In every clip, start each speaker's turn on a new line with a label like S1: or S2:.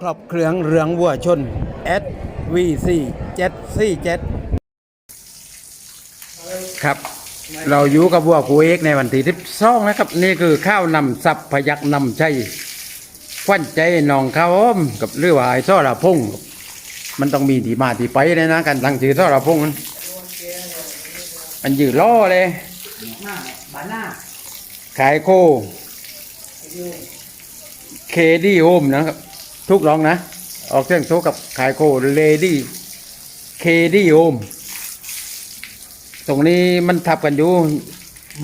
S1: ครอบเครื่องเรืองวัวชน SVC 747ครับ เราอยู่กับวัวกูเอกในวันที่ที่สองนะครับ นี่คือข้าวนำสับพยักนำใจควันใจหนองข้าวอ้อมกับเรือว่าไอ้ซ่อระพงครับมันต้องมีที่มาที่ไปเลยนะการตั้งชื่อซ่อระพงนั้นมันยืดล้อเลย
S2: บาน่า
S1: ขายโคเคดี้โฮมนะครับ ทุกลองนะ ออกเสียงโซกับขายโคเลดี้เคดี้โฮมตรงนี้มันทับกันอยู่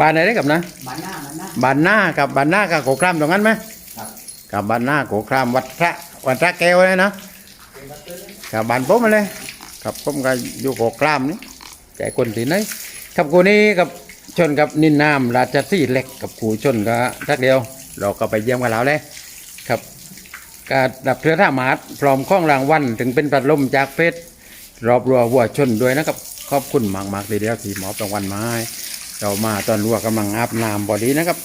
S1: บานไหนได้กับนะ
S2: บาน่าบาน่า
S1: บานหน้ากับบานหน้ากับโขครามตรงนั้นไหม
S2: ครับ
S1: กับบานหน้าโขครามวัดพระวัดพระแก้วเลยนะกับบานผมมาเลยกับผมก็อยู่โขครามนี่แก่คนที่ไหนกับกูนี้กับชนกับนินนามราชสีห์เล็กกับกูชนก็ทักเดียว เราก็ไปเยี่ยมกันแล้วเลยครับ การดับเรือท่าหมาดพร้อมข้องรางวัลถึงเป็นปัดลมจากเพชรรอบรัววัวชนด้วยนะครับ ขอบคุณมากมากๆทีเดียวที่มอบรางวัลมาให้เรามาตอนรัวกำลังอาบน้ำพอดีนะครับ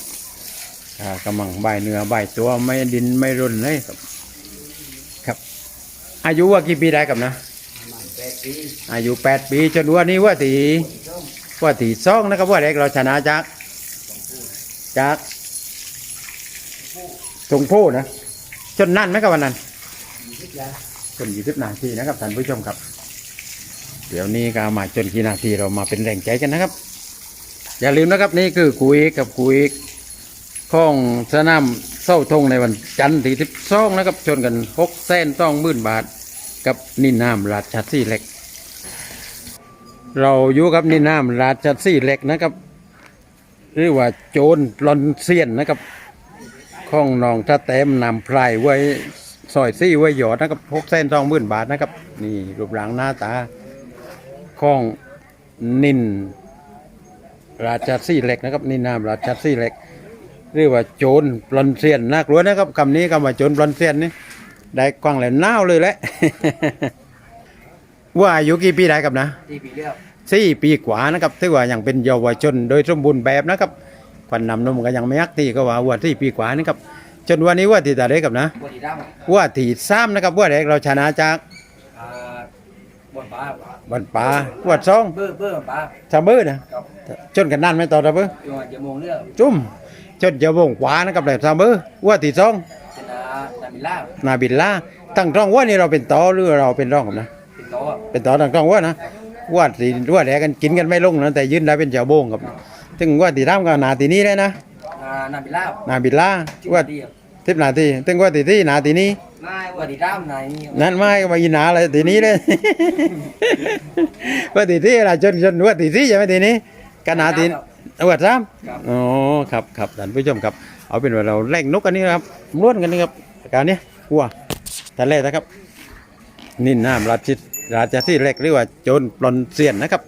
S1: อ่ากำลังใบเนื้อใบตัวไม่ดินไม่รุนเลยครับ ครับ อายุว่ากี่ปีได้กับนะ
S2: ประมาณแปดปี
S1: อายุแปดปีจนว่านี้ว่าตี
S2: ส้ม
S1: ว่าตีสองนะครับว่าเด็กเราชนะจากจากสงโพนะ จนนั่นไหมกับวันนั้นจนยี่สิบนาทีนะครับท่านผู้ชมครับ เดี๋ยวนี้ก็มาจนกี่นาทีเรามาเป็นแรงใจกันนะครับ อย่าลืมนะครับนี่คือคุยกับคุยของสนามเศร้าทงในวันจันทร์ที่สิบสองนะครับชนกันหกแสนต้องหมื่นบาท กับนินนามราชสีห์เล็ก เราอยู่กับนินนามราชสีห์เล็กนะครับหรือว่าโจรลอนเซียนนะครับ ข้องนองถ้าแต้มนำพลายไว้ซอยซี่ไว้หยอดนะครับหกแสนต้องหมื่นบาทนะครับ นี่รูปร่างหน้าตาของนินราชสีห์เล็กนะครับนี่นามราชสีห์เล็กเรียกว่าโจรปลอนเซียนน่ากลัวนะครับคำนี้คำว่าโจรปลอนเซียนนี่ได้กว้างแหลมน้าวเลยแหละว่าอายุกี่ปีได้กับนะ
S2: ที่ปีเดียว
S1: สี่ปีกว่านะครับถือว่ายังเป็นเยาวชนโดยสมบูรณ์แบบนะครับ ควันนำนมก็ยังไม่ยักตีก็ว่าว่าสี่ปีกว่านี่ครับจนวันนี้ว่าที่ตาเด็กกับนะ
S2: บนที่ด้าม
S1: ว่าที่ซ้ำนะครับว่าเด็กเราชนะจาก
S2: อ่าบนป้า
S1: บันป่าว่าสอง
S2: เบอร์เบอร์ป้า
S1: สามเบอร์นะครับจนกันนั่นไหมต่อตาเบอร์
S2: จังหวัดยะโมงเลือก
S1: จุ่มจนจะวงขวานะครับแหลมสามเบอร์ว่าที่สอง
S2: ชนะนามิล่า
S1: นาบิลล่าตั้งร่องว่านี่เราเป็นต่อหรือเราเป็นร่องกับนะ
S2: เป็นโต๊ะ
S1: เป็นต่อตั้งร่องว่านะว่าสีว่าแดกกันกินกันไม่ลงนะแต่ยืนได้เป็นเจ้าโบงครับ ถึงว่าตีร่ำก็นาตีนี้เลยนะ
S2: อ่านามิล่า
S1: นาบิลล่าว่า
S2: เดียว
S1: ทิพนาทีถึงว่าตีที่นาตีนี้
S2: ไม่ว่าที่ด้ามไหน
S1: นั่นไม่ก็มายินนาเลยตีนี้เลย ว่าตีที่อะไรจนจนว่าตีที่ใช่ไหมตีนี้ก็นาตีว่าซ้ำอ๋อครับครับท่านผู้ชมครับ เอาเป็นว่าเราแล่งนกกันนี่นะครับล้วนกันนี่ครับการเนี้ยกลัวแต่แรกนะครับ นินน้ำราชิตราชสีห์เล็กหรือว่าโจรปลอนเซียนนะครับ